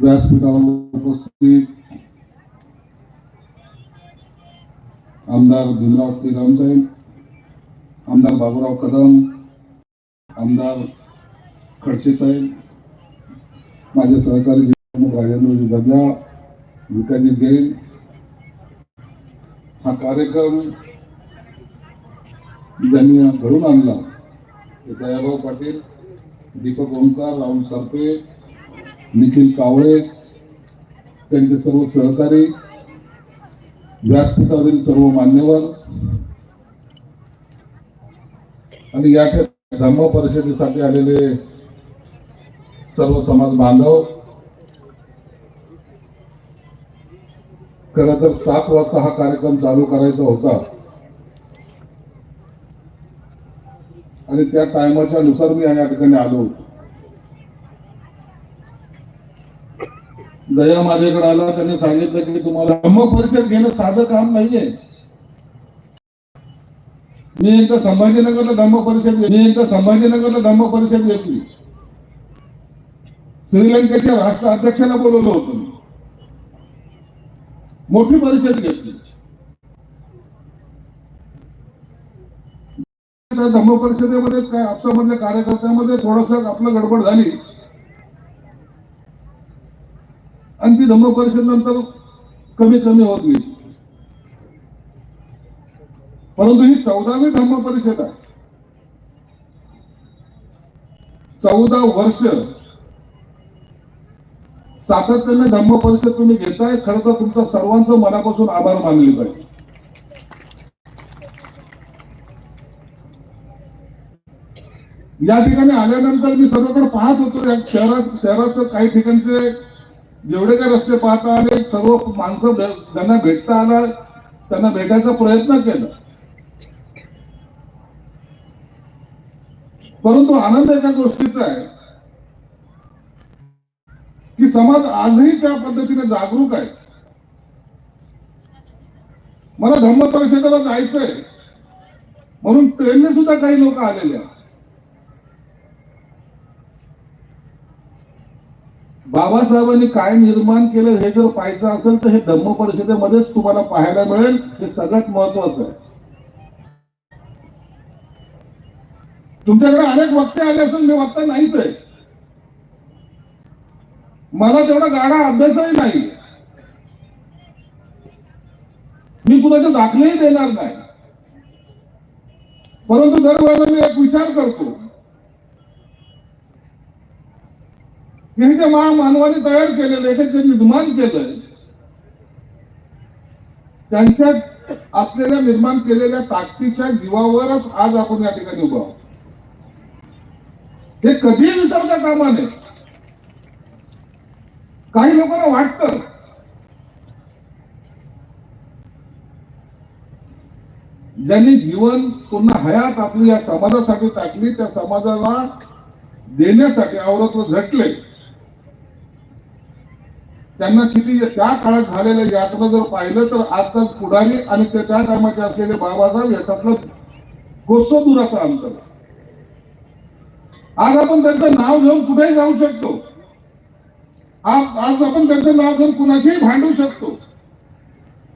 व्यासपीठावर उपस्थित आमदार भीमराव श्रीराम साहेब आमदार बाबूराव कदम आमदार खडसे साहेब माझे सहकारी जिल्हाप्रमुख राजेंद्रजी दर्जा विकाजी जैन हा कार्यक्रम ज्यांनी घडून आणला ते दयाभाऊ पाटील दीपक ओंकार राहुल सरपे निखिल कावळे त्यांचे सर्व सहकारी व्यासपीठावरील सर्व मान्यवर आणि या धर्म धम्म परिषदेसाठी आलेले सर्व समाज बांधव खर तर सात वाजता हा कार्यक्रम चालू करायचा होता. आणि त्या टायमाच्या नुसार मी या ठिकाणी आलो होतो. दया माझ्याकडे आला त्यांनी सांगितलं की तुम्हाला धम्म परिषद घेणं साधं काम नाहीये. मी एकदा संभाजीनगरला धम्म परिषद मी एकदा संभाजीनगरला धम्म परिषद घेतली. श्रीलंकेच्या राष्ट्राध्यक्षाला बोलवलं होतं मी. मोठी परिषद घेतली. धम्म परिषदेमध्येच काय आपसामधल्या कार्यकर्त्यामध्ये थोडस आपलं गडबड झाली. आणि ती धम्म परिषद नंतर कमी कमी होत गेली. परंतु ही चौदावी धम्म परिषद आहे. चौदा वर्ष सातत्याने धम्म परिषद तुम्ही घेताय खरं तर तुमचं सर्वांचं मनापासून आभार मानले पाहिजे. या ठिकाणी आल्यानंतर मी सर्वकडे पाहत होतो या शहरात शहराचं काही ठिकाणचे जेवढे काही रस्ते पाहता आले? सर्व माणसं त्यांना ज्यांना भेटता आला त्यांना भेटायचा प्रयत्न केला. परंतु आनंद एका गोष्टीचा आहे की समाज आजही त्या पद्धतीने जागरूक आहे. मला धम्म परिषदेला जायचंय. म्हणून ट्रेनने सुद्धा काही लोक आलेले आहेत. बाबासाहेबांनी काय निर्माण केलं हे जर पाहायचं असेल तर हे धम्म परिषदेमध्येच तुम्हाला पाहायला मिळेल. हे सगळ्यात महत्वाचं आहे. तुमच्याकडे अनेक वक्ते आले असून मी वक्ता नाहीच आहे. मला तेवढा गाडा अभ्यासही नाही. मी कुणाचे दाखलेही देणार नाही. परंतु दरवेळेला मी एक विचार करतो. की हे जे महामानवाने तयार केलेलं हे जे निर्माण केलंय. त्यांच्या असलेल्या निर्माण केलेल्या ताकदीच्या जीवावरच आज आपण या ठिकाणी उभा हे कधी विसरता कामा नये. काही लोकांना वाटतं ज्यांनी जीवन पूर्ण हयात आपली या समाजासाठी टाकली त्या समाजाला देण्यासाठी औरत्व झटले. त्यांना किती त्या काळात झालेल्या यात्रा जर पाहिलं तर आजचा पुढारी आणि त्या टायमाचे असलेले बाबासाहेब याच्यातलं कोसो दुराचं अंतर. आज आपण त्यांचं नाव घेऊन कुठेही जाऊ शकतो. आज आज आपण त्यांचं नाव घेऊन कुणाशीही भांडू शकतो.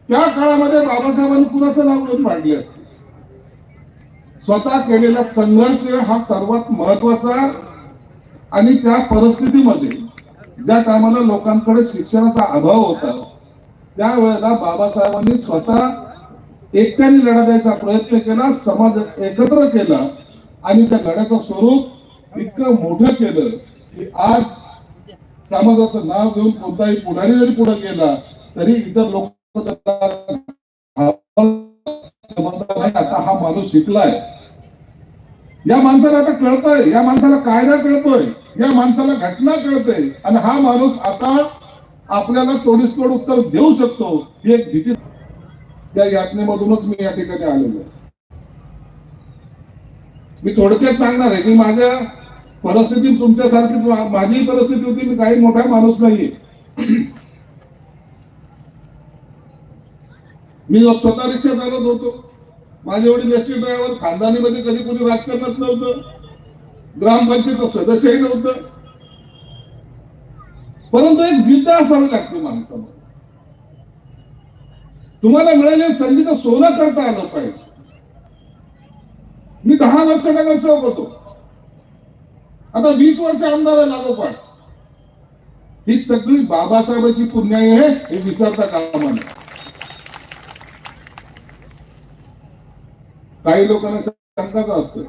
त्या काळामध्ये बाबासाहेबांनी कुणाचं नाव घेऊन भांडले असते? स्वतः केलेला संघर्ष हा सर्वात महत्त्वाचा आणि त्या परिस्थितीमध्ये ज्या टायमाला लोकांकडे शिक्षणाचा अभाव होता त्यावेळेला बाबासाहेबांनी स्वतः एकट्याने लढा द्यायचा प्रयत्न केला समाज एकत्र केला आणि त्या लढ्याचं स्वरूप इतकं मोठं केलं की आज समाजाचं नाव घेऊन कोणताही पुढारी जरी पुढे गेला तरी इतर लोक आता हा माणूस शिकलाय. या माणसाला आता कळतंय या माणसाला कायदा कळतोय या माणसाला घटना कळतंय आणि हा माणूस आता आपल्याला तोडीस तोड उत्तर देऊ शकतो ही एक भीती. त्या यातनेमधूनच मी या ठिकाणी आलेलो मी थोडक्यात सांगणार आहे की माझ्या परिस्थिती तुमच्यासारखी माझी परिस्थिती होती मी काही मोठा माणूस नाहीये. मी स्वतः रिक्षा चालत होतो. माझे वडील एसटी ड्रायव्हर खानदानीमध्ये कधी कोणी राजकारणात नव्हतं. ग्रामपंचायतचं सदस्यही नव्हतं. परंतु एक जिद्द असावी लागते माणसाला तुम्हाला मिळालेली संधी तर सोनं करता आलं पाहिजे. मी दहा वर्ष नगरसेवक होतो. आता वीस वर्ष आमदार आहे लागोपाठ ही सगळी बाबासाहेबांची पुण्याई आहे हे विसरता कामा नये. काही लोकांना शंकाच असते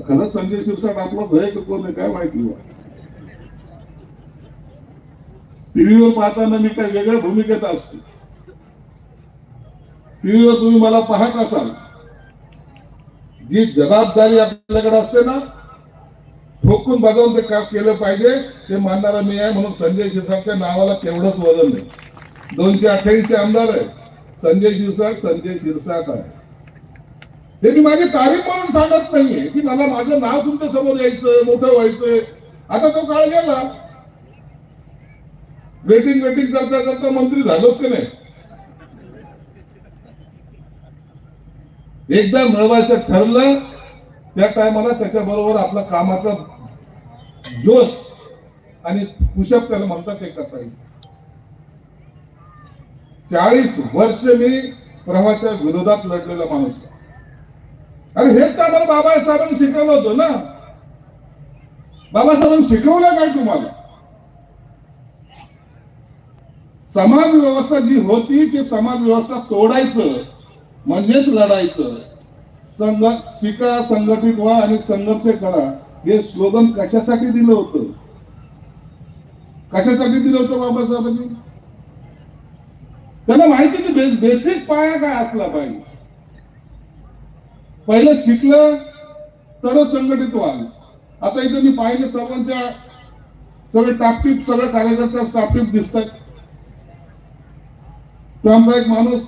खरंच संजय शिरसाट आपलाच आहे का कोण काय माहिती टीव्हीवर पाहताना मी काय वेगळ्या भूमिकेत असतो. टीव्हीवर तुम्ही मला पाहत असाल. जी जबाबदारी आपल्याकडे असते ना ठोकून बजावून ते काम केलं पाहिजे ते मानणारा मी आहे म्हणून संजय शिरसाटच्या नावाला तेवढंच वजन नाही दोनशे अठ्ठ्याऐंशी आमदार आहे. संजय शिरसाट संजय शिरसाट आहे. हे मी माझी कार्य म्हणून सांगत नाहीये. की मला माझं नाव तुमच्यासमोर यायचं मोठं व्हायचंय आता तो काळ गेला. वेटिंग वेटिंग करता करता मंत्री झालोच की नाही? एकदा मिळवायचं ठरलं त्या टायमाला त्याच्या बरोबर आपला कामाचा जोश आणि पुषप त्याला म्हणतात ते करता येईल. चाळीस वर्ष मी प्रवाहाच्या विरोधात लढलेला माणूस अरे हेच तर आम्हाला बाबासाहेबांनी शिकवलं होतं ना. बाबासाहेबांनी शिकवलं काय तुम्हाला? समाज व्यवस्था जी होती ती समाज व्यवस्था तोडायचं म्हणजेच लढायचं. संघ शिका संघटित व्हा आणि संघर्ष करा. हे स्लोगन कशासाठी दिलं होतं? कशासाठी दिलं होतं बाबासाहेबांनी? त्यांना माहिती की बेस बेसिक पाया काय असला पाहिजे? पहिलं शिकलं तरच संघटित व्हाल आता इथं मी पाहिलं सर्वांच्या सगळे टापटीप सगळे कार्यकर्ते टापटीप दिसतात तो आमचा एक माणूस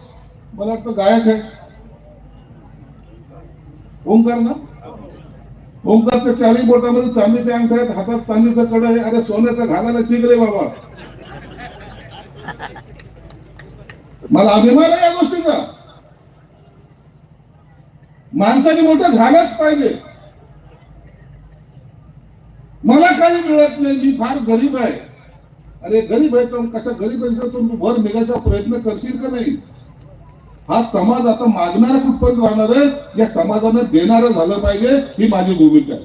मला वाटतं गायक आहे. ओंकार ना? ओंकारच्या चारी बोटामध्ये चांदीचे अंक आहेत हातात चांदीचं कड आहे. अरे सोन्याचा घालायला शिकले बाबा. मला अभिमान आहे या गोष्टीचा. माणसाने मोठं झालंच पाहिजे. मला काही मिळत नाही मी फार गरीब आहे. अरे गरीब आहे तर कशा गरीब आहे? तू भर निघायचा प्रयत्न करशील का नाही? हा समाज आता मागणारा कुठपर्यंत राहणार आहे? या समाजानं देणारं झालं पाहिजे ही माझी भूमिका आहे.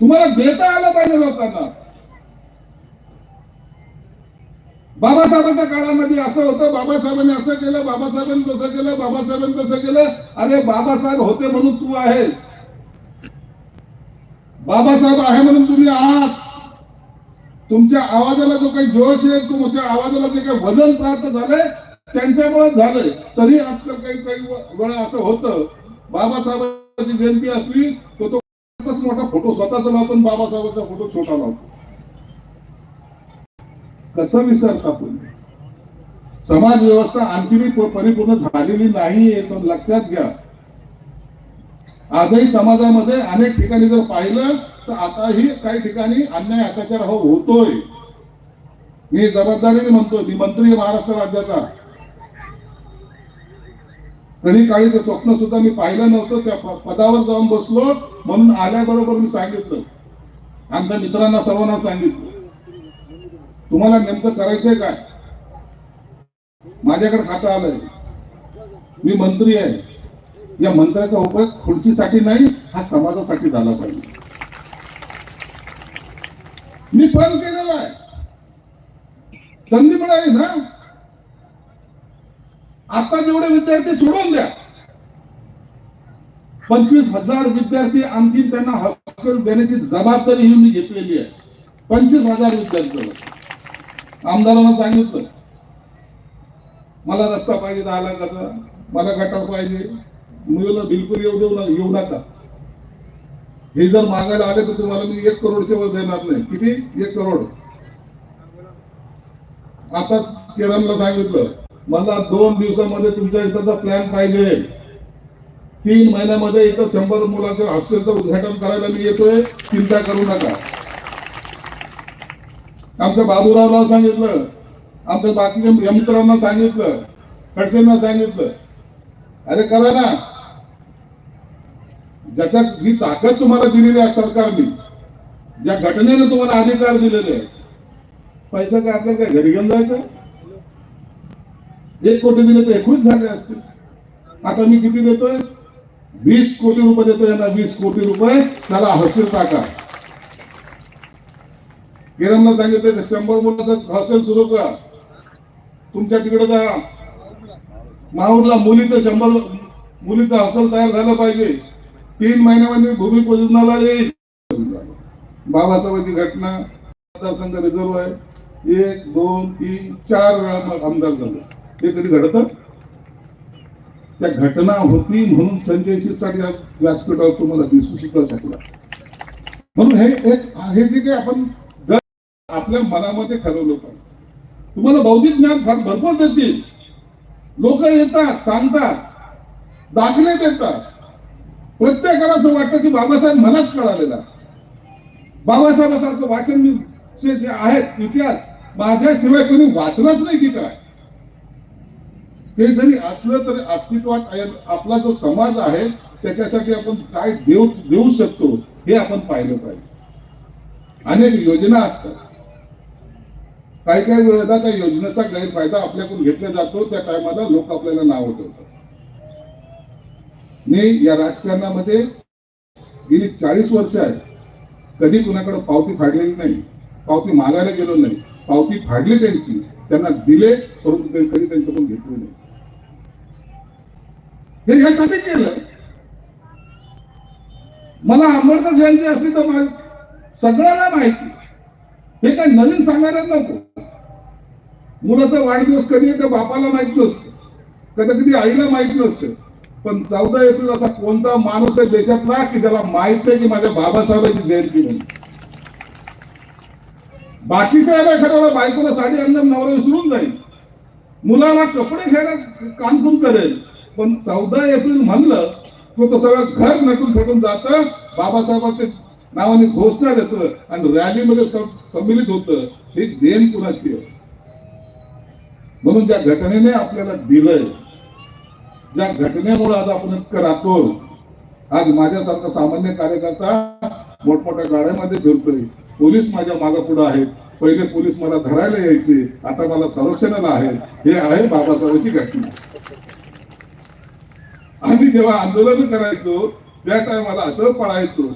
तुम्हाला देता आलं पाहिजे लोकांना. बाबासाहेबांच्या काळामध्ये असं होतं बाबासाहेबांनी असं केलं बाबासाहेबांनी तसं केलं बाबासाहेबांनी तसं केलं. अरे बाबासाहेब होते म्हणून तू आहेस. बाबासाहेब आहे म्हणून तुम्ही आहात. तुमच्या आवाजाला जो काही जोश आहे तुमच्या आवाजाला जे काही वजन प्राप्त झालंय त्यांच्यामुळे झालंय. तरी आजकाल काही काही वेळा असं होतं बाबासाहेबांची जयंती असली तर तो खूपच मोठा फोटो स्वतःचा लावतो आणि बाबासाहेबांचा फोटो छोटा लावतो. कसं विसरता तुम्ही? समाज व्यवस्था आणखी परिपूर्ण झालेली नाही हे सम- लक्षात घ्या. आजही समाजामध्ये अनेक ठिकाणी जर पाहिलं तर आताही काही ठिकाणी अन्याय अत्याचार हो होतोय. मी जबाबदारीने म्हणतोय मी मंत्री महाराष्ट्र राज्याचा. कधी काळी ते स्वप्न सुद्धा मी पाहिलं नव्हतं त्या पदावर जाऊन बसलो म्हणून आल्याबरोबर मी सांगितलं. आमच्या मित्रांना सर्वांना सांगितलं. तुम्हाला नेमकं करायचंय काय? माझ्याकडे खातं आलंय. मी मंत्री आहे. या मंत्र्याचा उपयोग खुर्चीसाठी नाही हा समाजासाठी झाला पाहिजे. मी पण केलेला आहे. संधी मिळाली ना? आता जेवढे विद्यार्थी सोडून द्या. पंचवीस हजार विद्यार्थी आणखी त्यांना हॉस्टेल देण्याची जबाबदारी ही मी घेतलेली आहे. पंचवीस हजार विद्यार्थी. आमदारांना सांगितलं. मला रस्ता पाहिजे दहा लाखाचा मला गटार पाहिजे. मुलीला बिलकुल येऊ देऊ न- येऊ नका. हे जर मागायला आले तर तुम्हाला मी एक करोडच्या वर देणार नाही. किती? एक करोड. आताच किरणला सांगितलं मला दोन दिवसामध्ये तुमच्या इथं प्लॅन पाहिजे. तीन महिन्यामध्ये इथं शंभर मुलाच्या हॉस्टेलचं उद्घाटन करायला मी येतोय. चिंता करू नका. आमच्या बाबूरावला सांगितलं. आमच्या बाकीच्या मित्रांना सांगितलं. खडसेंना सांगितलं. अरे करा ना. ज्याच्या जी ताकद तुम्हाला दिलेली आहे सरकारने ज्या घटनेने तुम्हाला अधिकार दिलेले पैसा काय आपल्या काय घरी घेऊन जायचं? एक कोटी दिले तर एकूच झाले असते आता मी किती देतोय? वीस कोटी रुपये देतोय. यांना वीस कोटी रुपये. त्याला हॉस्टेल टाका. किरणला सांगितलं ते शंभर मुलाचं हॉस्टेल सुरू करा. तुमच्या तिकडे जा. माहूरला मुलीचं शंभर मुलीचं हॉस्टेल तयार झालं पाहिजे. तीन महिन्यामध्ये भूमिपूजनाला येईल. बाबासाहेबांची घटना मतदारसंघ रिझर्व आहे. एक दोन तीन चार वेळा आमदार झाले. हे कधी घडत? त्या घटना होती म्हणून संजय शिरसाट या व्यासपीठावर तुम्हाला दिसू शिकवू शकला म्हणून हे एक हे जे काही आपण आपल्या मनामध्ये ठरवलं पाहिजे. तुम्हाला बौद्धिक ज्ञान फार भरपूर देतील. लोक येतात सांगतात दाखले देतात. प्रत्येकाला असं वाटतं की बाबासाहेब मलाच कळालेला बाबासाहेबासारखं वाचन मी- चे जे आहेत इतिहास माझ्याशिवाय कोणी वाचलाच नाही की काय? ते जरी असलं तरी अस्तित्वात आपला जो समाज आहे त्याच्यासाठी आपण काय देऊ देऊ शकतो हे आपण पाहिलं पाहिजे. अनेक योजना असतात. काही काही वेळेला त्या योजनेचा गैरफायदा आपल्याकडून घेतला जातो. त्या टायमाला लोक आपल्याला नाव ठेवतात. मी या राजकारणामध्ये गेली चाळीस वर्ष आहे. कधी कुणाकडे पावती फाडलेली नाही पावती मागायला गेलो नाही पावती फाडली त्यांची त्यांना दिले परंतु ते कधी त्यांच्याकडून घेतले नाही. हे यासाठी केलं. मला आंबेडकर जयंती असली तर सगळ्यांना माहिती. हे काही नवीन सांगायला नको मुलाचा वाढदिवस कधी आहे त्या बापाला माहीत नसतं. कधी कधी आईला माहीत नसतं. पण चौदा एप्रिल असा कोणता माणूस आहे देशातला की ज्याला माहीत आहे की माझ्या बाबासाहेबांची जयंती म्हणून. बाकीच्या याला एखाद्याला बायकोला साडी आणलं नवरा विसरून जाईल. मुलाला कपडे घ्यायला कामकुम करेल. पण चौदा एप्रिल म्हणलं तो तो सगळं घर नटून फटून जातं. बाबासाहेबांचे नावाने घोषणा देतं आणि रॅलीमध्ये सम्मिलित होतं हे देण कुणाची आहे? म्हणून ज्या घटनेने आपल्याला दिलंय ज्या घटनेमुळे आज आपण इतकं राहतो आज माझ्यासारखा सामान्य कार्यकर्ता मोठमोठ्या गाड्यामध्ये फिरतोय. पोलीस माझ्या मागे पुढे आहेत. पहिले पोलीस मला धरायला यायचे. आता मला संरक्षणाला आहे हे आहे बाबासाहेबांची घटना. आम्ही जेव्हा आंदोलन करायचो त्या टायमाला असं पळायचो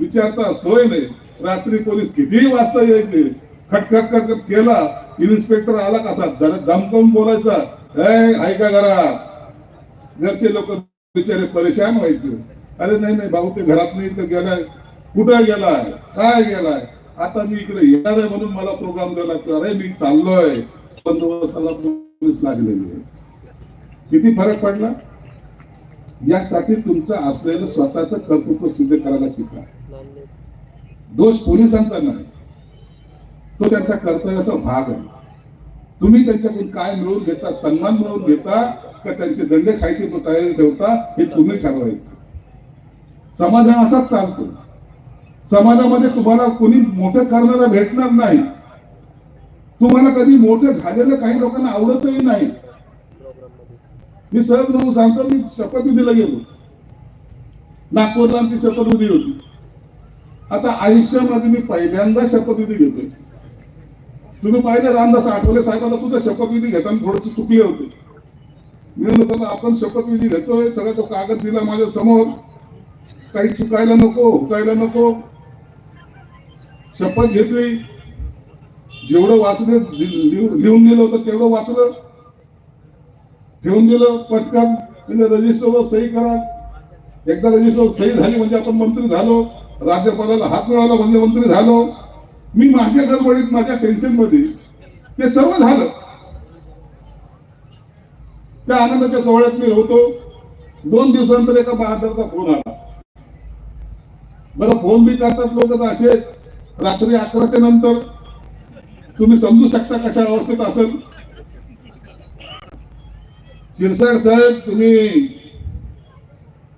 विचारता सोय नाही. रात्री पोलीस कितीही वाजता यायचे. खटखट खटखट केला. इन्स्पेक्टर आला कसा जरा दमकवून बोलायचा ऐका घरा घरचे लोक बिचारे परेशान व्हायचे. अरे नाही नाही भाऊ ते घरात नाही तर गेलाय. कुठं गेलाय? काय गेलाय? आता मी इकडे येणार आहे म्हणून मला प्रोग्राम द्यायला लागतो अरे मी चाललोय. बंदोबस्ताला पोलीस लागलेले आहे. किती फरक पडला? यासाठी तुमचं असलेलं स्वतःचं कर्तृत्व सिद्ध करायला शिका. दोष पोलिसांचा नाही. तो त्यांच्या कर्तव्याचा भाग आहे. तुम्ही त्यांच्याकडून काय मिळवून घेता सन्मान मिळवून घेता का त्यांचे दंडे खायची तयारी ठेवता हे तुम्ही ठरवायचं. समाज हा असाच चालतो. समाजामध्ये तुम्हाला कोणी मोठं करणारा भेटणार नाही. तुम्हाला कधी मोठं झालेलं काही लोकांना आवडतही नाही. मी सहज म्हणून सांगतो मी शपथविधीला गेलो. नागपूरला आमची शपथविधी होती. आता आयुष्यामध्ये मी पहिल्यांदा शपथविधी घेतोय. तुम्ही पाहिलं रामदास आठवले साहेबांना सुद्धा शपथविधी घेताना थोडस चुकले होते. मी म्हणलं चला आपण शपथविधी घेतोय सगळा तो कागद दिला माझ्यासमोर. काही चुकायला नको हुकायला नको. शपथ घेतली. जेवढं वाचलं लिहून लिहून दिलं होतं तेवढं वाचलं. ठेवून दिलं पटकन. रजिस्टरवर सही करा. एकदा रजिस्टरवर सही झाली म्हणजे आपण मंत्री झालो. राज्यपालाला हात मिळाला म्हणजे मंत्री झालो. मी माझ्या गडबडीत माझ्या टेन्शनमध्ये ते सर्व झालं. त्या आनंदाच्या सोहळ्यात मी होतो. दोन दिवसानंतर एका बहादरचा फोन आला. बरं फोन बी करतात लोक तर असे. रात्री अकराच्या नंतर. तुम्ही समजू शकता कशा अवस्थेत असेल. शिरसाट साहेब तुम्ही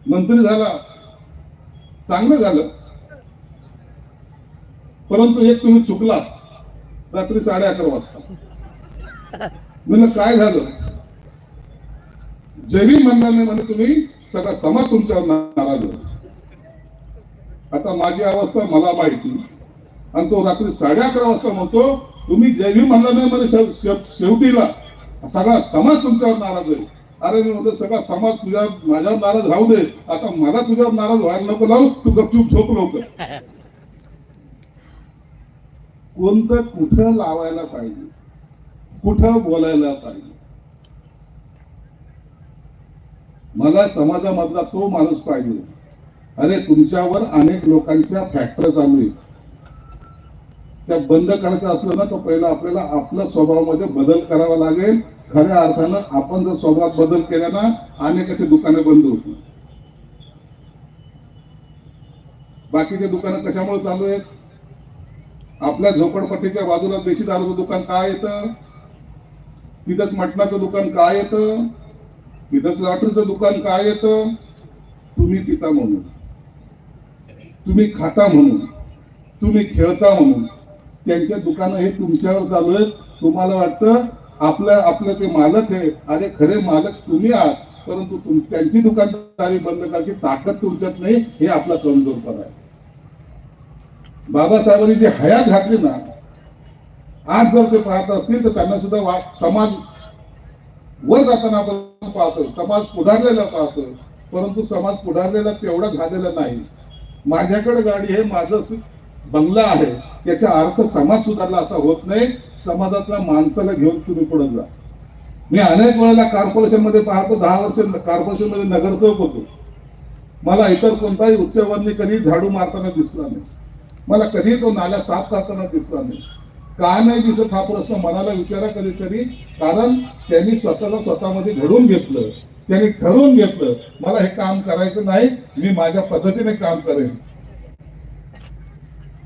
मंत्री झाला. चांगलं झालं. परंतु एक तुम्ही चुकला रात्री साडे अकरा वाजता. म्हणलं काय झालं? जरी नाही म्हणजे तुम्ही सगळा समाज तुमच्यावर नाराज होता. आता माझी अवस्था मला माहिती. आणि तो रात्री साडे अकरा वाजता म्हणतो तुम्ही जैवी म्हणला नाही म्हणजे शेव- शेव- शेवटीला सगळा समाज तुमच्यावर नाराज आहे. अरे मी म्हणतो सगळा समाज तुझ्या माझ्यावर नाराज राहू दे. आता मला तुझ्यावर नाराज व्हायला नको लावू. तू गपचूप झोप लवकर. कोणतं कुठं लावायला पाहिजे? कुठं बोलायला पाहिजे? मला समाजामधला तो माणूस पाहिजे. अरे तुमच्यावर अनेक लोकांच्या फॅक्टर चालू आहेत. त्या बंद करायचं असलं ना तर पहिला आपल्याला आपल्या स्वभावामध्ये बदल करावा लागेल. खऱ्या अर्थानं आपण जर स्वभावात बदल केला ना अनेकाची दुकाने बंद होतील. बाकीचे दुकानं कशामुळे चालू आहेत? आपल्या झोपडपट्टीच्या बाजूला देशी दारूचं दुकान काय येतं? तिथंच मटणाचं दुकान काय येतं? तिथंच लाटूचं दुकान काय येतं? तुम्ही पिता म्हणून. तुम्ही खाता म्हणून. तुम्ही खेळता म्हणून. त्यांचे दुकानं हे तुमच्यावर चालू आहेत. तुम्हाला वाटतं आपलं आपलं ते मालक आहे. अरे खरे मालक तुम्ही आहात. परंतु तुम त्यांची दुकानदारी बंद करायची ताकद तुमच्यात नाही. हे आपला कमजोरपणा आहे. बाबासाहेबांनी जी हयात घातली ना आज जर ते पाहत असतील तर त्यांना सुद्धा समाज वर जाताना आपण पाहतो. समाज पुढारलेला पाहतो. परंतु समाज पुढारलेला तेवढा झालेला नाही. माझ्याकडे गाडी आहे माझं बंगला आहे. याचा अर्थ समाज सुधारला असा होत नाही. समाजातल्या माणसाला घेऊन तुम्ही पुढे जा. मी अनेक वेळेला कॉर्पोरेशनमध्ये पाहतो दहा वर्ष कॉर्पोरेशनमध्ये नगरसेवक होतो. मला इतर कोणताही उच्चवर्णी कधी झाडू मारताना दिसला नाही. मला कधी तो नाल्या साफ करताना दिसला नाही. का नाही दिसत हा प्रश्न मनाला विचारा कधीतरी? कारण त्यांनी स्वतःला स्वतःमध्ये घडवून घेतलं. त्यांनी ठरवून घेतलं. मला हे काम करायचं नाही मी माझ्या पद्धतीने काम करेन.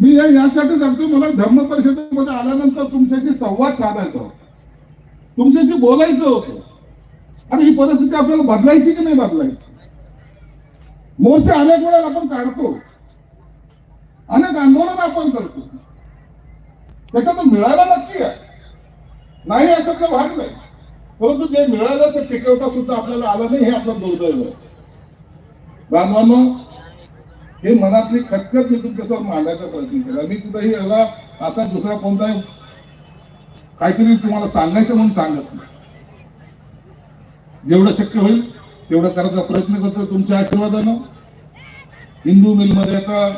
मी या- यासाठी सांगतो मला धर्म परिषदेमध्ये आल्यानंतर तुमच्याशी संवाद साधायचा होता. तुमच्याशी बोलायचं होतं. आणि ही परिस्थिती आपल्याला बदलायची की नाही बदलायची? मोर्चे अनेक वेळा आपण काढतो. अनेक आंदोलन आपण करतो. त्याच्यातून मिळायला नक्की आहे. नाही असं काही भाग नाही परंतु जे मिळालं ते टिकवता सुद्धा आपल्याला आलं नाही हे आपलं दुर्दैव आहे. बांधवांनो हे मनातली खतखत मी तुमच्यासमोर मांडायचा प्रयत्न केला. मी कुठेही याला असा दुसरा कोणताही काहीतरी तुम्हाला सांगायचं म्हणून सांगत नाही. जेवढं शक्य होईल तेवढं करायचा प्रयत्न करतो तुमच्या आशीर्वादानं. हिंदू मिलमध्ये आता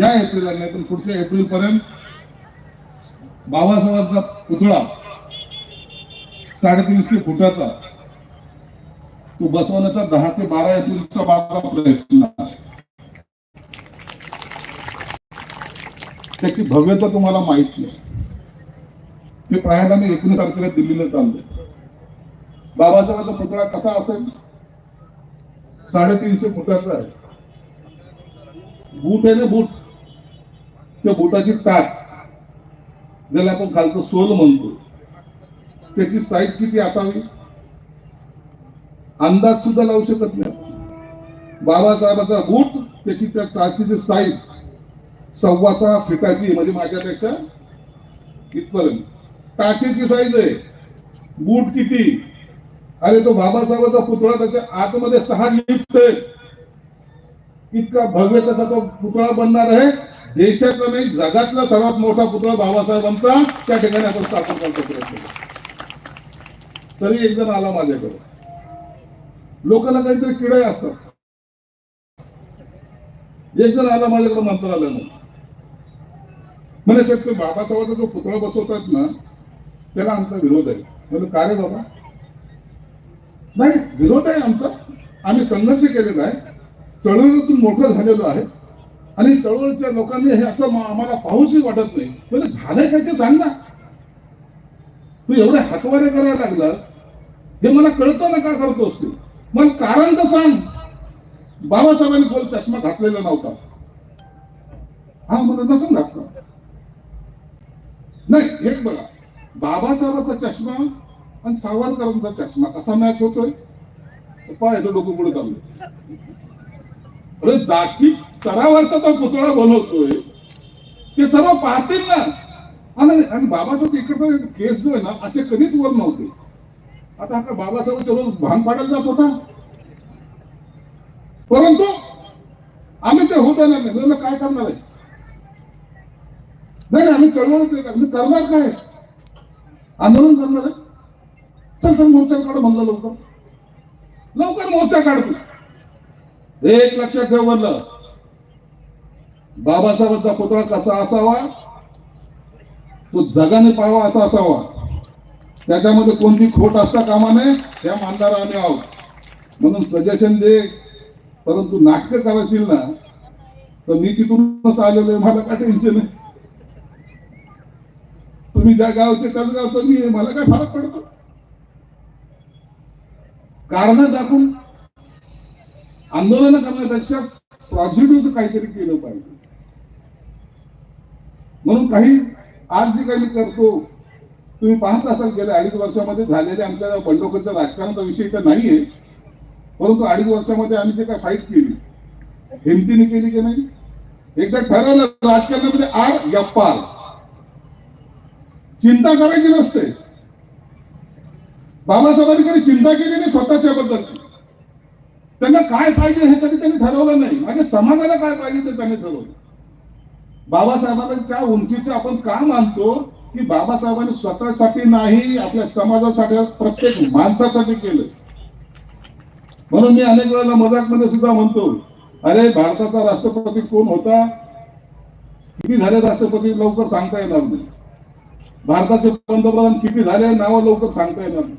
या एप्रिलला नाही पण पुढच्या एप्रिल पर्यंत बाबासाहेबांचा पुतळा साडेतीनशे फुटाचा तो बसवण्याचा दहा ते बारा एप्रिलचा माझा प्रयत्न त्याची भव्यता तुम्हाला माहीत नाही. ते पाहायला मी एकोणीस तारखेला दिल्लीला चाललो बाबासाहेबांचा पुतळा कसा असेल? साडेतीनशे फुटाचा आहे. बूट आहे ना बूट? त्या बोटाची टाच ज्याला आपण खालचं सोल म्हणतो त्याची साईज किती असावी? अंदाज सुद्धा लावू शकत नाही. बाबासाहेबाचा बूट त्याची त्या टाचीची साईज सव्वा सहा फिटाची म्हणजे माझ्यापेक्षा इथपर्यंत टाचीची साईज आहे. बूट किती? अरे तो बाबासाहेबाचा पुतळा त्याच्या आतमध्ये सहा लिफ्ट आहेत. इतका भव्य त्याचा तो पुतळा बनणार आहे. देशातला नाही जगातला सर्वात मोठा पुतळा बाबासाहेबांचा त्या ठिकाणी आपण स्थापन करतो प्रयत्न तरी एक जण आला माझ्याकडे. लोकांना काहीतरी किडे असतात. एक जण आला माझ्याकडे नाही. म्हणे साहेब ते बाबासाहेबांचा जो पुतळा बसवतात ना त्याला आमचा विरोध आहे. म्हणजे काय रे बाबा? नाही विरोध आहे आमचा. आम्ही संघर्ष केलेला आहे. चळवळीतून मोठं झालेलो आहे. आणि चळवळीच्या लोकांनी हे असं आम्हाला पाहूशी वाटत नाही. म्हणजे झालंय काय ते सांग ना. तू एवढे हातवारे करायला लागलास हे मला कळतं ना का करतोस तू? मग कारण तर सांग. बाबासाहेबांनी गोल चष्मा घातलेला नव्हता. हा मला नसून घातला. नाही एक बघा. बाबासाहेबाचा चष्मा आणि सावरकरांचा चष्मा कसा मॅच होतोय? पाहायचं डोकं पुढे चालू. अरे जाती स्तरावरचा तो पुतळा बनवतोय. ते सर्व पाहतील ना. आणि बाबासाहेब इकडचा केस जो आहे ना असे कधीच वर नव्हते. आता हा का बाबासाहेब भांग पाडायला जात होता. परंतु आम्ही ते होत नाही. काय करणार आहे नाही नाही, आम्ही चळवळ मी करणार काय? आंदोलन करणार आहे. चल चल मोर्चा काढ म्हणलं लवकर. लवकर मोर्चा काढतो एक लक्षात ठेवलं बाबासाहेबांचा पुतळा कसा असावा? तो जगाने पाहावा असा असावा. त्याच्यामध्ये कोणती खोट असता कामा नये त्या मानणारा आम्ही आहोत. म्हणून सजेशन दे. परंतु नाटक करायची ना तर मी तिथूनच आलेलो आहे. मला काय टेन्शन आहे? तुम्ही ज्या गावचे त्याच गावचं मी मला काय फरक पडतो? कारण दाखवून आंदोलन करण्यापेक्षा पॉझिटिव्ह काहीतरी केलं पाहिजे. म्हणून काही आज जे काही मी करतो तुम्ही पाहत असाल गेल्या अडीच वर्षामध्ये झालेल्या आमच्या बंडोकरच्या राजकारणाचा विषय तर नाहीये. परंतु अडीच वर्षामध्ये आम्ही जे काय फाईट केली हिमतीने केली की नाही? एकदा ठरवलं राजकारणामध्ये आर या पार चिंता करायची नसते. बाबासाहेबांनी कधी चिंता केली नाही स्वतःच्या बद्दल त्यांना काय पाहिजे हे कधी त्यांनी ठरवलं नाही. माझ्या समाजाला काय पाहिजे ते त्यांनी ठरवलं. बाबासाहेबांना त्या उंचीचं आपण का मानतो की बाबासाहेबांनी स्वतःसाठी नाही आपल्या समाजासाठी प्रत्येक माणसासाठी केलं. म्हणून मी अनेक वेळेला मजाकमध्ये सुद्धा म्हणतो अरे भारताचा राष्ट्रपती कोण होता? किती झाले राष्ट्रपती लवकर सांगता येणार नाही. भारताचे पंतप्रधान किती झाले नावं लवकर सांगता येणार नाही.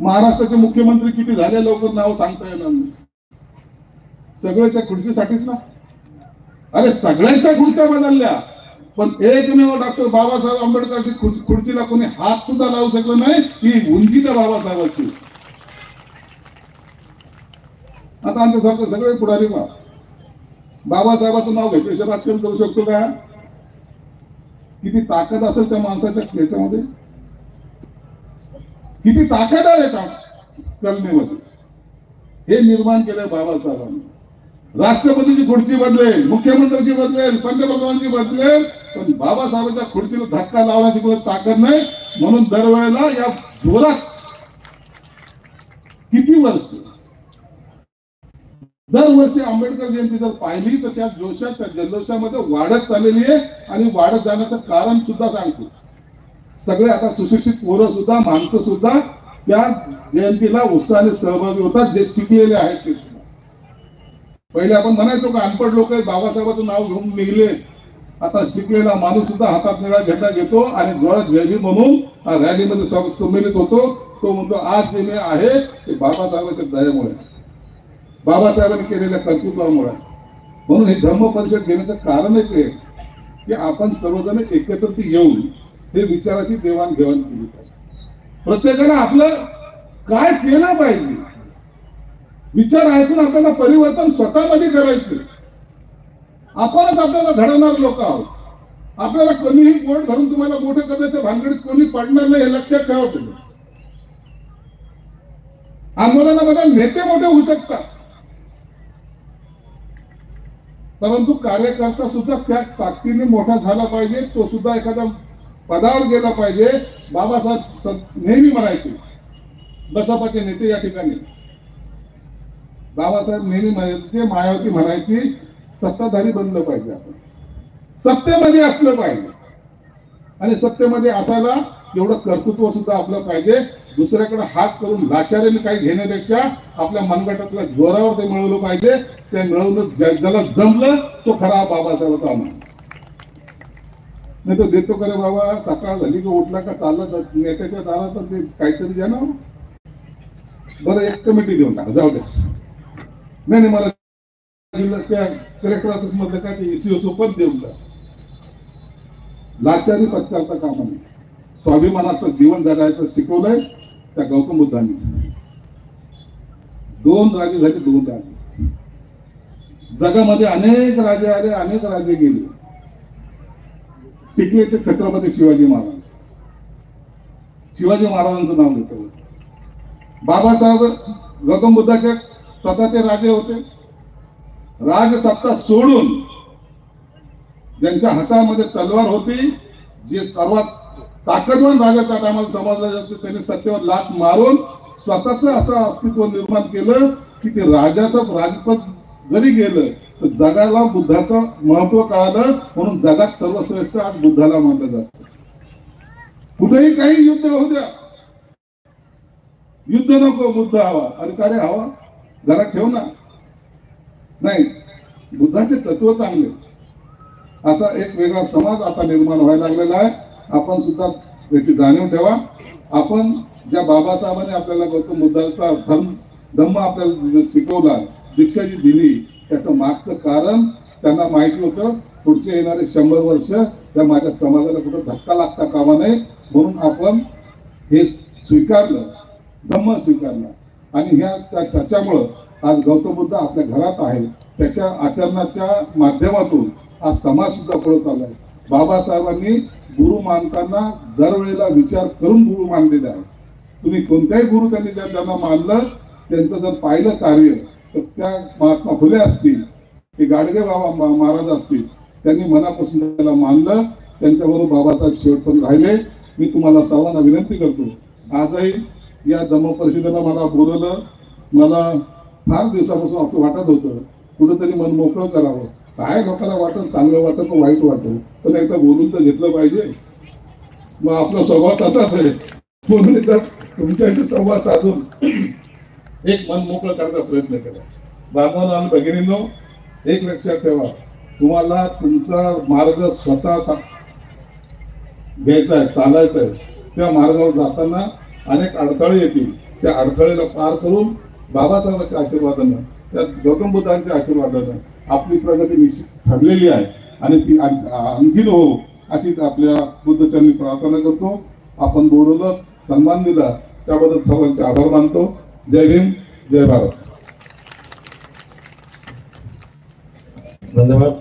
महाराष्ट्राचे मुख्यमंत्री किती झाले लवकर नावं सांगता येणार नाही. सगळे त्या खुर्चीसाठीच ना? अरे सगळ्यांच्या खुर्च्या बदलल्या. पण एकमेव डॉक्टर बाबासाहेब आंबेडकरची खुर्चीला कोणी हात सुद्धा लावू शकलं नाही ही उंची त्या बाबासाहेबांची. आता आमच्यासारखे सगळे पुढारी बा बाबासाहेबाचं नाव घेतल्याशिवाय राजकारण करू शकतो का? किती ताकद असेल त्या माणसाच्या याच्यामध्ये? किती ताकद आहे का कलमेमध्ये? हे निर्माण केलंय बाबासाहेबांनी. राष्ट्रपतीची खुर्ची बदलेल मुख्यमंत्र्यांची बदलेल पंतप्रधानांची बदलेल पण बाबासाहेबांच्या खुर्चीला धक्का लावण्याची कोणी ताकद नाही. म्हणून दरवेळेला या जोरात किती वर्ष? दरवर्षी आंबेडकर जयंती जर पाहिली तर त्या जोशात त्या जल्लोषामध्ये वाढत चाललेली आहे आणि वाढत जाण्याचं कारण सुद्धा सांगतो. सगळे आता सुशिक्षित पोरं सुद्धा माणसं सुद्धा त्या जयंतीला उत्साहाने सहभागी होतात जे शिकलेले आहेत ते. पहिले आपण म्हणायचो का अनपड लोक आहेत बाबासाहेबांचं नाव घेऊन निघले. आता शिकलेला माणूस सुद्धा हातात निळा झेंडा घेतो आणि जोरात जय म्हणून हा रॅलीमध्ये सम- संमिलित होतो. तो म्हणतो आज जे मी आहे ते बाबासाहेबांच्या दयामुळे. बाबासाहेबांनी केलेल्या कर्तृत्वामुळे. म्हणून हे धर्म परिषद घेण्याचं कारण एक आहे की आपण सर्वजण एकत्रित येऊन हे विचाराची देवाणघेवाण केली पाहिजे. प्रत्येकानं आपलं काय केलं पाहिजे? विचार ऐकून आपल्याला परिवर्तन स्वतःमध्ये करायचं आपणच आपल्याला घडवणार लोक आहोत. आपल्याला कोणीही बोट धरून तुम्हाला मोठे करण्याच्या भानगडीत कोणी पडणार नाही हे लक्षात ठेवा तुम्ही. आंदोलनामध्ये नेते मोठे होऊ शकतात. परंतु कार्यकर्ता सुद्धा त्याच ताकदीने मोठा झाला पाहिजे तो सुद्धा एखाद्या पदावर गेला पाहिजे. बाबासाहेब नेहमी म्हणायचे बसपाचे नेते या ठिकाणी. बाबासाहेब नेहमी म्हणायचे मायावती म्हणायची सत्ताधारी बनलं पाहिजे आपण. सत्तेमध्ये असलं पाहिजे. आणि सत्तेमध्ये असायला एवढं कर्तृत्व सुद्धा आपलं पाहिजे. दुसऱ्याकडे हात करून लाचारीने काही घेण्यापेक्षा आपल्या मनगटातल्या जोरावर ते मिळवलं पाहिजे. ते मिळवलं ज्याला जमलं तो खरा बाबासाहेबाचा मान नाही तो देतो का रे बाबा सकाळ झाली की उठला का चालला नेत्याच्या दारात ते काहीतरी द्या ना बरं एक कमिटी देऊन टाका. जाऊ द्या नाही नाही मला जिल्हा त्या कलेक्टर ऑफिस मधलं काय ते एसीओचं पद देऊन द्या लाचारी पत्करता कामा नये स्वाभिमानाचं जीवन जगायचं शिकवलंय त्या गौतम बुद्धांनी. दोन राजे झाले दोन राजे. जगामध्ये अनेक राजे आले अनेक राजे गेले. टिकले ते छत्रपती शिवाजी महाराज. शिवाजी महाराजांचं नाव घेतो बाबासाहेब गौतम बुद्धाच्या स्वतःचे राजे होते. राजसत्ता सोडून ज्यांच्या हातामध्ये तलवार होती जे सर्वात ताकदवान राजा त्या टायमाला समजला जाते त्यांनी सत्तेवर लात मारून स्वतःच असं अस्तित्व निर्माण केलं की ते राजाचं राजपद जरी गेलं तर जगाला बुद्धाचं महत्त्व कळालं म्हणून जगात सर्वश्रेष्ठ आज बुद्धाला मानलं जात. कुठेही काही युद्ध होऊ द्या. युद्ध नको बुद्ध हवा. अरे का रे हवा. जरा ठेव ना. नाही बुद्धाचे तत्व चांगले. असा एक वेगळा समाज आता निर्माण व्हायला लागलेला आहे. आपण सुद्धा याची जाणीव ठेवा. आपण ज्या बाबासाहेबांनी आपल्याला गौतम बुद्धाचा धर्म धम्म आपल्याला शिकवला दीक्षा जी दिली त्याचं मागचं कारण त्यांना माहिती होतं. पुढचे येणारे शंभर वर्ष त्या माझ्या समाजाला कुठं धक्का लागता कामा नये. म्हणून आपण हे स्वीकारलं धम्म स्वीकारला. आणि ह्या त्या- त्याच्यामुळं आज गौतम बुद्ध आपल्या घरात आहे. त्याच्या आचरणाच्या माध्यमातून आज समाज सुद्धा पुढे चाललाय बाबासाहेबांनी गुरु मानताना दरवेळेला विचार करून गुरु मानलेले आहे तुम्ही कोणत्याही गुरु त्यांनी जर त्यांना मानलं त्यांचं जर पाहिलं कार्य तर त्या महात्मा फुले असतील हे गाडगे बाबा महाराज असतील त्यांनी मनापासून त्याला मानलं त्यांच्याबरोबर बाबासाहेब शेवटपर्यंत राहिले. मी तुम्हाला सर्वांना विनंती करतो. आजही या धम्म परिषदेला मला बोलवलं. मला फार दिवसापासून असं वाटत होतं. कुठंतरी मन मोकळं करावं. काय लोकांना वाटत चांगलं वाटत वाईट वाटत? पण एकदा बोलून तर घेतलं पाहिजे. मग आपला स्वभाव तसाच आहे. म्हणून एकदा तुमच्याशी संवाद साधून एक मन मोकळं करायचा प्रयत्न केला. बांधवांनो आणि भगिनींनो एक लक्षात ठेवा. तुम्हाला तुमचा मार्ग स्वतः सा- घ्यायचा आहे चालायचा आहे. त्या मार्गावर जाताना अनेक अडथळे येतील. त्या अडथळेला पार करून बाबासाहेबांच्या आशीर्वादानं त्या गौतम बुद्धांच्या आशीर्वादानं आपली प्रगती निश्चित ठरलेली आहे. आणि ती आणखीन हो अशी आपल्या बुद्धचरणी प्रार्थना करतो. आपण बोलवलं सन्मान दिला. त्याबद्दल सर्वांचे आभार मानतो. जय भीम जय भारत. धन्यवाद.